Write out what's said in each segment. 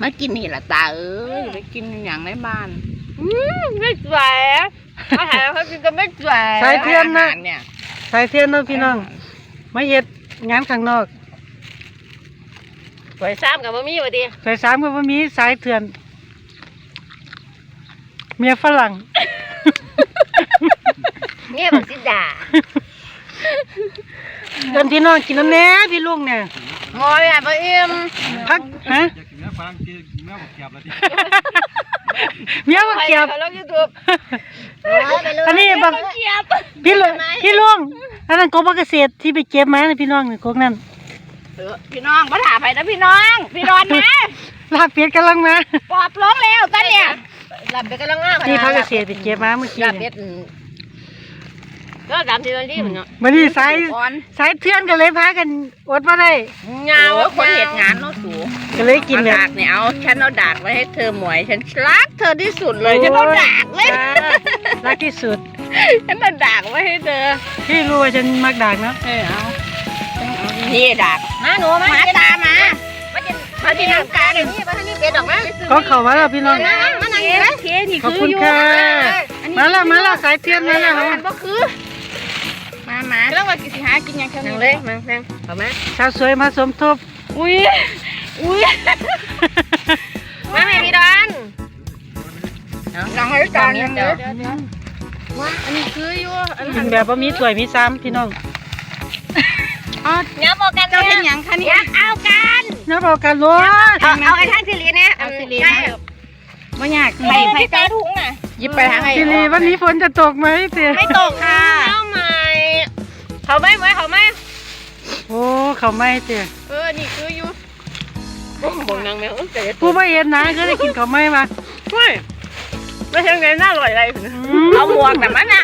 มากินนี่ละตาเอ้ยไปกินอย่างในบ้านไม่สวยอาหารเขากินก็ไม่สวยใส่เทียนนะ อาหารเนี่ยใส่เทียนเนาะพี่น้องมาเฮ็ดงานข้างนอกสวยซ้ำกับมะมี่วะดิใส่สามก็บ่มีสายเถื่อน เมียฝรั่ง เนี่ยแบบสิดาเดินพี่น้องกินน้ำแหน่พี่ลุงเนี่ยงอยอะไปเอ็มพักฮะ อยากกินเนื้อฟางกินเนื้อบอกเกียบแล้วดิเมียบักเกียบเขาลงยูทูบอันนี้บักพี่ลุงพี่ลุงอันนั้นกบเกษตรที่ไปเก็บมานะพี่น้องนี่กบนั่นเออพี่น้องมาถามไปนะพี่น้อง พี่รอนนะลาบเป็ดกำลังมาปอบร้องแล้วตอนเนี่ยหลับไปกันแล้วง่ายนี่พักเกษตรไปเก็บมาเมื่อกี้หลับเป็นี่ด ก็ดำทีวันที่มันเนาะวันนี้สายก่อนสายเถื่อนก็เลยพากันอดมาได้เงาโอ้ยคนเหตุงานเนาะสูก็เลยกินเอาแบบดากเนี่ยเอาฉันเอาดากไว้ให้เธอหมวยฉันรักเธอที่สุดเลยฉันเอาดากเลยรักที่สุดฉันเอาดากไว้ให้เธอพี่รู้ว่าฉันมักด่างเนาะเออเอานี่ดากมาหนูมามาตามมามากินมาที่น้ำกันนี่มาทางนี้เป็ดออกมาก็เข้ามาแล้วพี่น้องมามานั่งนี่นะเคนี่ขอบคือคุณอยู่ค่ะอันนี้มาแล้วมาแล้วสายเถื่อนมาแล้วอัน บ่คือมามาแล้วว่ากิสิหากินหยังแค่นั่นี้งเลยนั่งนั่งออกมาสาวสวยมาสมทบ อุ้ยอุ้ยมาแม่พี่ดอนลองให้จานนึงเดี๋ยวว่าอันนี้คืออยู่อันกินแบบว่ามีสวยมีซ้ำพี่น้องอ๋ออย่าบอกกันเจ้าเป็นหยังคะเนี่ยเอากันนับเอากันรถเอาเอาไอ้ท่านสิริเนี่ยเอาสิริใช่บ่ยากไปไปใส่ถุงอะหยิบไปทางไหนทีนี้วันนี้ฝนจะตกไหมเตี๋ยไม่ตกค่ะเอาใหม่ เขาไม่ไหมเขาไม่โอ้เขาไม่เตี๋ยเออนี่คืออยู่บอกนางแมวแต่ผู้ไม่เห็นนะก็ได้กินเขาไม่มาไม่ไม่ใช่ไงน่าอร่อยอะไรอืมเอาหมวกแต่มันน่ะ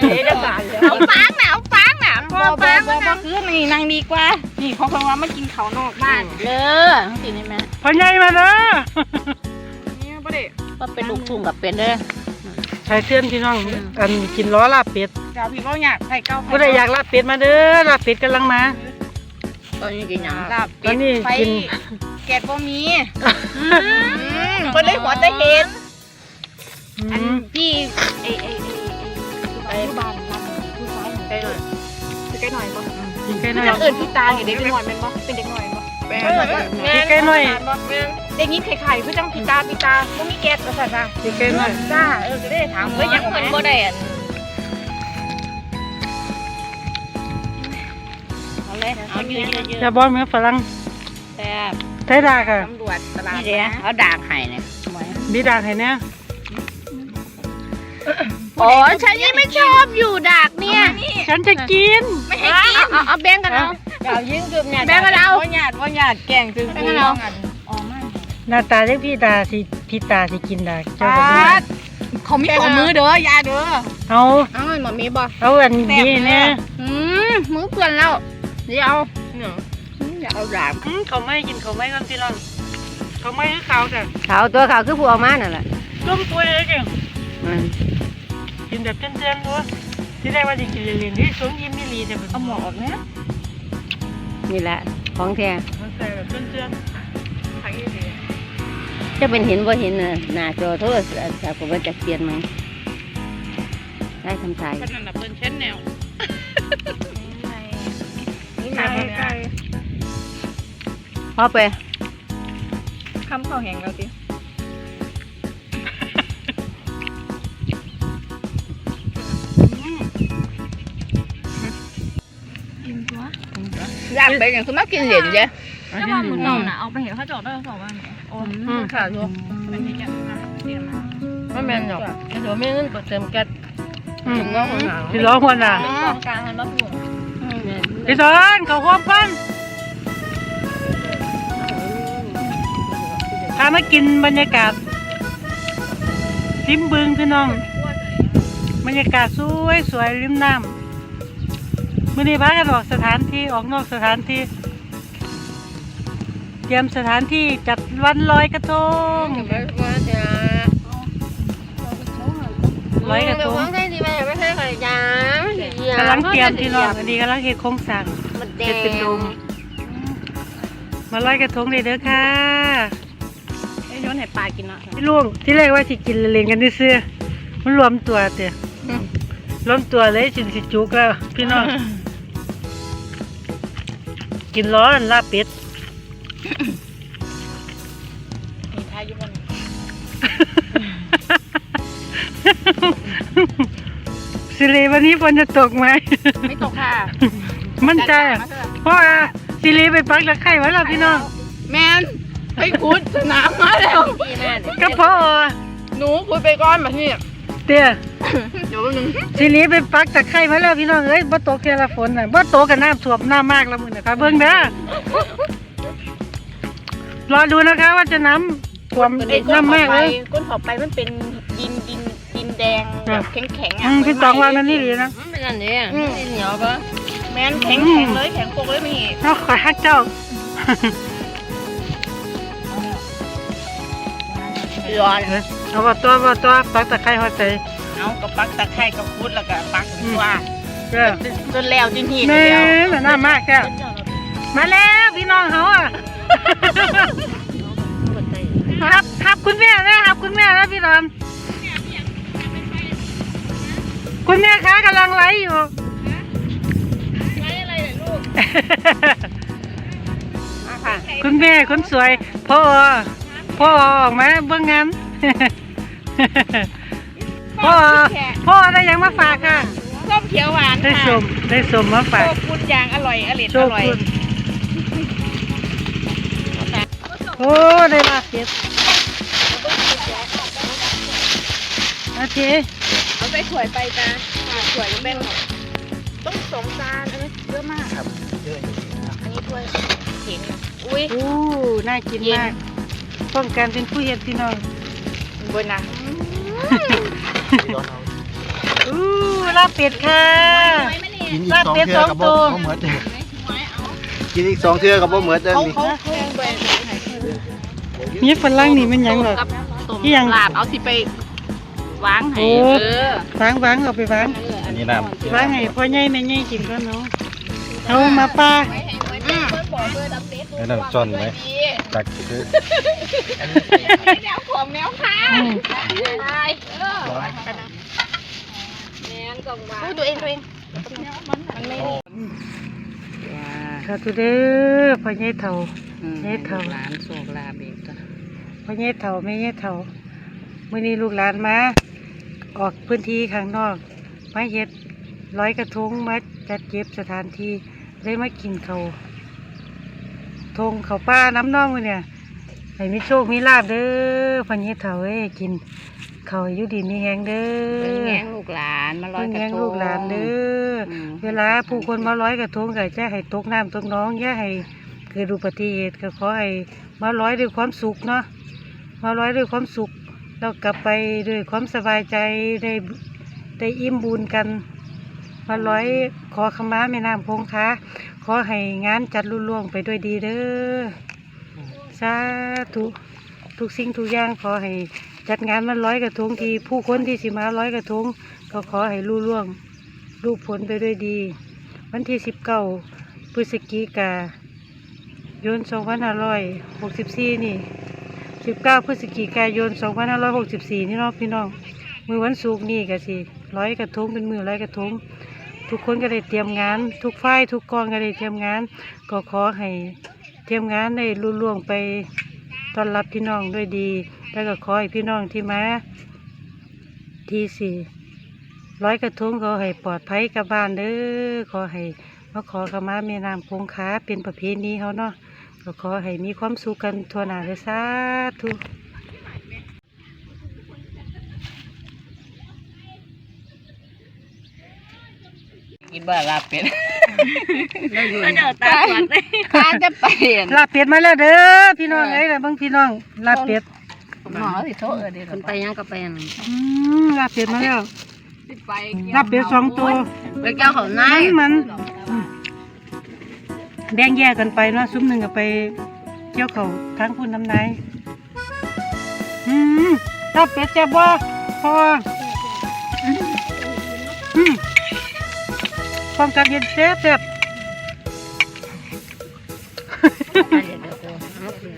เอ๊ะจะบานเลยเอาฟางน่ะเอาฟางน่ะบ่บ่บ่บ่คือนี่นั่งดีกว่า นี่เขาคงว่ามากินข้าวนอกบ้านเด้อสินี่แม่พ่อใหญ่มาเด้อเนี่ยบ่ได้ก็เป็นลูกทุ่งกับเป็นเด้อ ใช้เตือนพี่น้องอันกินล้อลาบเป็ดเจ้าพี่บ่อยากให้เก้าผู้ใดอยากลาบเป็ดมาเด้อลาบเป็ดกำลังมา ตอนนี้กินหยังลาบตอนนี้กิน แกดบ่มีอืมบ่ได้หัวแต่เห็นอือันมพี่ไอ้ไอ้ไอ้ไอ้บ้านบ้านผู้ชายใกล้หน่อยใกล้หน่อยบ่กินไก่น้อยเอิ้นพี่ตาอยู่เด็กน้อยแม่นบ่เป็นเด็กน้อยบ่เออกินไก่น้อย เด็กนี้ไข่ๆคือจังพี่ตาพี่ตาบ่มีแก๊สว่าซั่นจ้ะกินไก่น้อยจ้าเออจะได้ถามเฮ้ยยังเหมือนโบแดนเอาเลยเอายืนยืนจะบอลเหมือนฝรั่งแซ่บไทยดาค่ะตำรวจตลาดนี่เด้เอาดากให้เนี่ยมีดาให้เนี่ยอ๋อฉันยังไม่ชอบอยู่ดากเนี่ย ฉันจะกิน ไม่ให้กิน เอาเอาแบ่งกันเอาเดี๋ยวยิ่งกึมเนี่ยแบ่งกันเอาว่าหยาดว่าหยาดแกงคือแบ่งกันเอาอ๋อไม่ หน้าตาเรียกพี่ตาสิพี่ตาสิกินดาเจ้าปก็บ่าดเขามีของมือเด้อยาเด้อเอาเอาเงินมามีบ่เอาอันนี้เนี่ยอืมมือเปื่อนแล้วเดี๋ยวเอาอย่าเอาดากอืมเขาไม่กินเขาไม่กันพี่น้องเขาไม่คือเขาแต่เขาตัวเขาคือผัวมานั่นแหละต้มตัวเองกินแบบเต้นๆด้วยที่ได้ว่าจะกินเรียนๆที่สมยิ้มมิลีแต่แบบเอาหมวกออกนะนี่แหละของแท้มันใส่แบบเต้น จะเป็นเห็นว่าเห็นน่ะหน้าจอโทรศัพท์ก็ว่าจะเปลี่ยนไหมได้ทำใจขนาดนั้นเป็นเช่นแนวนี่ไก่ไก่พอไปคำข้าวแห้งแล้วสิอยากไปอย่างคือมากินเหรียญเจ้ๆแต่ว่ามือเก่าน่ะเอาไปเห็นเขาจอดได้สองวันเนี่ยโอ้อืมค่ะลูกเป็นอย่างเงี้ยนะเดี๋ยวนะไม่แม่นหรอกเดี๋ยวไม่เงินเปิดเติมแก๊สอืมพี่ร้องหัวหน้าเป็นกองกลางหันมาถูกพี่สอนเขาควบกันพามากินบรรยากาศริมบึงพี่น้อง บรรยากาศสวยสวยริมน้ำมื่อนี้พากันออกสถานที่ออกนอกสถานที่ เตรียมสถานที่จัดวันลอยกระทง ลอยกระทงกำลังเตรียมพี่น้องอันนี้กำลังเฮ็ดโครงสร้างมันแดเฮ็ดเป็นโดงมบมาลอยกระทงเลยเด้อค่ะไอ้โยนให้ปลากินเนาะพี่ลุงที่แรกว่าสิกินเล่นๆกันนี่ซื้อมันรวมตัวเตะรวมตัวเลยจินสิจุกแล้วพี่น้องกินร้อนลาบเป็ด สิเลวันนี้ฝนจะตกไหม ไม่ตกค่ะมั่นใจอะเพราะว่าสิเลไปปักตะไคร้ไว้แล้วพี่น้องแมนไปขุดสนามมาแล้ว ดีมากเลยก็เพราะว่าหนูขุดไปก้อนแบบนี้เตี้ยเดี๋ยวแป๊บนึงสิเลไปปักตะไคร้ไว้แล้วพี่น้องเอ้ยบ่ตกเทละฝนน่ะบ่ตกกับน้ำท่วมน้ำมากแล้วมื้อนะคะเบิ่งเด้อรอดูนะคะว่าจะน้ำท่วมไอ้ก้นน้ำเขามากไปเลย ก้นเขาไปมันเป็นดินดิน ดินแดงแบบแข็งแข็งๆอือะมพี่ตองว่ามันนี่ดีนะมันเป็นอันนี้อะมันเหนียวปะแมนแข็งแข็งเลยแข็งโปกเลยมีเราขอฮักเจ้า ร้อนเอาว่าตัวว่าตัวปักตะไคร้หัวใจเอากับปักตะไคร้กับพุดแล้วก็ปักถึงว่าเด้อจนแล้วจนหีดแม่แล้วน่ะน่ามากแก้วมาแล้วพี่น้องเขาอะครับครับคุณแม่นะครับคุณแม่นะพี่รอน คุณแม่คะกำลังไลฟ์อยู่ไอะไรเนี่ยลูกมาค่ะ คุณแม่คนสวยพ่อพ่อออกมาเบื้องงานพ่อพ่อได้หยังมาฝากค่ะ ส้มเขียวหวานได้ค่ะสมได้สมมาฝากโชกุนยางอร่อยอร่อยโชอคร่อยคุณโอ้ได้ลาบเป็ดโอเค เอาใส่ถ้วยไปจ้าค่ะถ้วยยังแบ่งหมดต้องสองจานอันนี้เยอะมากครับเยอะอันนี้ถ้วยเห็นอุ้ยอู้น่ากินเย็นมากป้องกันเป็นผู้เฮ็ดพี่น้องบนนะอู้ลาบเป็ดค่ะกินอีกลาบสองเป็ดเทื่สอองกับตับ่วบ่เหมือนกินอีกสองเทื่อกับบ่เหมือนเดิมเขานี่เขาเขาไปนี่ฝรั่งนี่มันหยังหรอกับต้มอิหยังลาบเอาสิไป วางให้โอ้เออวางวางเอาไปวางอันนี้น้ำวางให้พ่อใหญ่แม่ใหญ่กินก่อนเนาะเอามาป้าอืมแล้วน้ำซ่อนไว้ตักคือแนวของแนวข้าอืมตายเออพูดตัวเองตัวเองมันไม่ค่ะทุเด้อพ่อใหญ่เฒ่าเฮ็ดเฒ่าหลานโศกลาเบกตัวพ่อใหญ่เฒ่าแม่ใหญ่เฒ่ามื้อนี้ลูกหลานมา ออกพื้นที่ข้างนอกมาเฮ็ดร้อยกระทงมาจัดเก็บสถานที่ได้มากินเขาวทงเขาวป้าน้ำน่องมื้อเนี่ยให้มีโชคมีลาบเด้อพ่อใหญ่เฒ่าเอ้ยกินเขาวอยู่ดีมีแฮงเด้เพิ่งอแง้งลูกหลานมาลอยเพิ่งกระแย่งทงลูกหลานเด้ออืมเวลาผู้คนมาร้อยกระทงก็จะให้ตกน้ำตกหน้องอย่าให้เกิดอุบัติเหตุก็ขอให้มาร้อยด้วยความสุขเนาะมาร้อยด้วยความสุข แล้วกลับไปด้วยความสบายใจได้ได้อิ่มบุญกันมาร้อยขอขมาแม่น้ำคงคาขอให้งานจัดรุ่ล่วงไปด้วยดีเด้อสาธุทุกสิ่งทุกอย่างขอให้จัดงานมันร้อยกระทงที่ผู้คนที่สิมาร้อยกระทงก็ขอให้รุ่ล่วงรูปผลไปด้วยดี วันที่สิบเก้าพฤศจิกายนสองพันห้าร้อยหกสิบสี่นี่ สิบเก้าพฤศจิกายนสองพันห้าร้อยหกสิบสี่นี่เน้องพี่น้อง มือวันศุกร์นี่ก็สิร้อยกระทงเป็นมือร้อยกระทง ทุกคนก็ได้เตรียมงาน ทุกฝ่ายทุกกองก็ได้เตรียมงาน ก็ขอให้เตรียมงานได้รุ่ล่วงไปต้อนรับพี่น้องด้วยดี แล้วก็ขอให้พี่น้องที่มาที่สี่ร้อยกระทงขอให้ปลอดภัยกลับบ้านเด้อขอให้มาขอขมาแม่น้ำคงคาเป็นประเพณีเขาเนาะ ก็ขอให้มีความสุขกันทั่วหน้าเลยสาธุกินบ้าลาเป็ดก็เดี๋ยวตาสวนเลยตาจะเปลี่ยนลาบเป็ดมาแล้วเด้อพี่น้องเอ้ยล่ะเบางพี่น้องลาบเป็ดหมอสิโทษเออเดี๋ยวคนไปยังก็ไปอันนั้นอืมลาบเป็ดมาแล้วไปลาบเป็ดสองตัวไปแก้วเขาในมันมันอืม แบ่งแยกกันไปเนาะซุ้มหนึ่งก็ไปเกี่ยวเขาทางพุ่นน้ำนายอืมลาบเป็ดแซ่บบ่พออืมป้องกันเย็นแซ่บแซ่บเดี๋ยวเดี๋ยว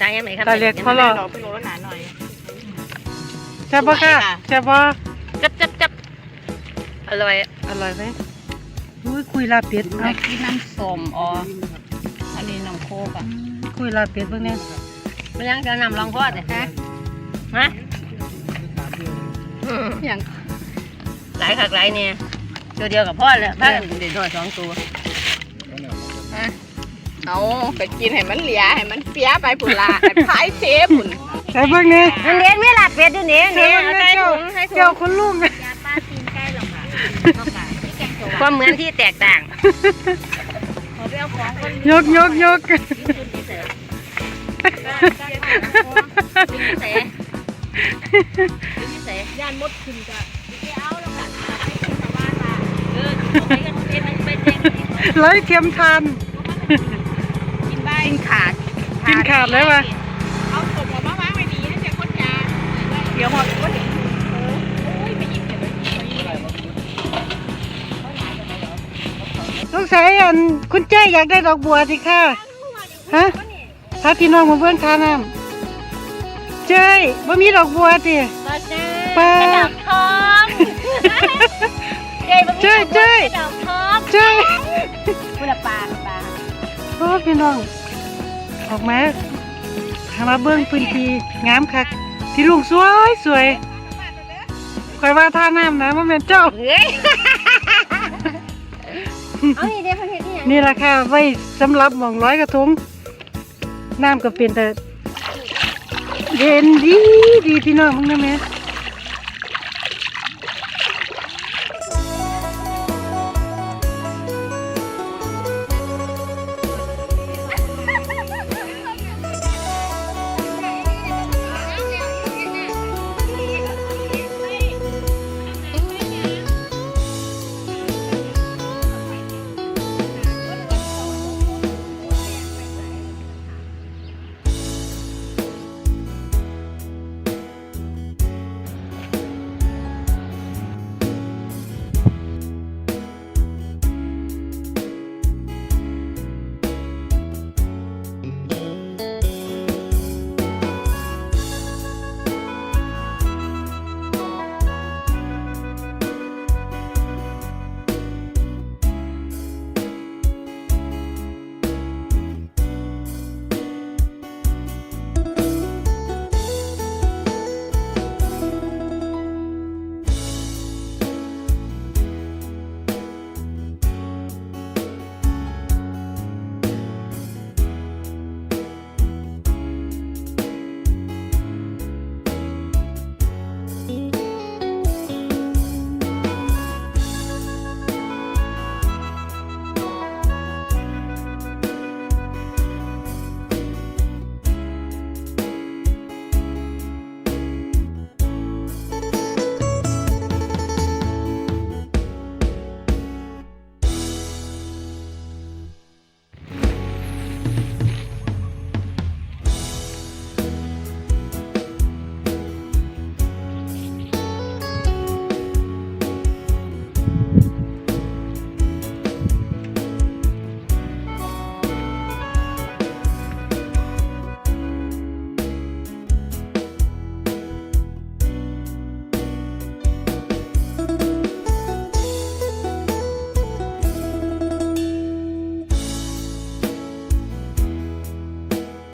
ตายยังไงครับตาเล็กพอหรอดอกเป็นโลละหนาหน่อยแซ่บบ่ค่ะแซ่บบ่จับจับจับอร่อย อร่อยไหมอุ้ยคุยลาบเป็ดอเอายากกินน้ำส้มอ๋ออันนี้น้ำ โคกอะคุยลาบเป็ดเบิ่งเนี่ยมันยังจะนำลองพ่อเลยฮะฮะอืมอย่างหลายคักหลายเนี่ยตัวเดียวกับพ่อเลยถ้ากันเด็ดหน่อยสองตัวเอาไปกินให้มันเหลียให้มันเปียไปผุนละให้พายเซผุนใส่เบิ่งเนี่ยมันเลี้ยงไม่หลับเป็ดอยู่เนี่ยใส่เนี่ยเบิ่งเอาเนี่ยใส่เจ้าถุงให้ถุเจ้างคุณลุงเนี่ยยาป้าตีนใกล้หรอกค่ะเข้าไปนี่แกงเขียวหวานความเหมือนที่แตกต่าง ยกยกยกยืนที่เสือตีนเสยืนที่เสือย่านมดขึ้นจ้ะไปเอาแล้วค่ะไปกินชาวบ้านมาเออไปกันเอ็นมันไปแจ้งที่เขาร้อยเทียมทานกินใบกินขาดกินขาดเลยว่ะเอาสมออกมาวางไว้ดีให้แต่คนยาเดี๋ยวหอดก็เห็น ลูกชายอันคุณเจ้อยากได้ดอกบัวสิค่ะ ฮะพาพี่น้องมาเบิ่งทาน้ำเจ้ยบ่มีดอกบัวติก็เจอป้าดอกทองเจ้ยเจ้ยเจ้ยดอกทองเจ้ยคุณละปลาปลาโอ้พี่น้อง ออกมาหามาเบิ่งพื้นที่งามคักที่ลุงสวยสวยคอยว่าท่าน้ำนะว่าแม่นเจ้าเฮ้ย เอานี่เดี๋ยวเพิ่นเฮ็ดอีหยังนี่ราคาไว้สำหรับหมองร้อยกระทงน้ำก็เป็นแต่เย็นดีดีพี่น้องมึงนะแม่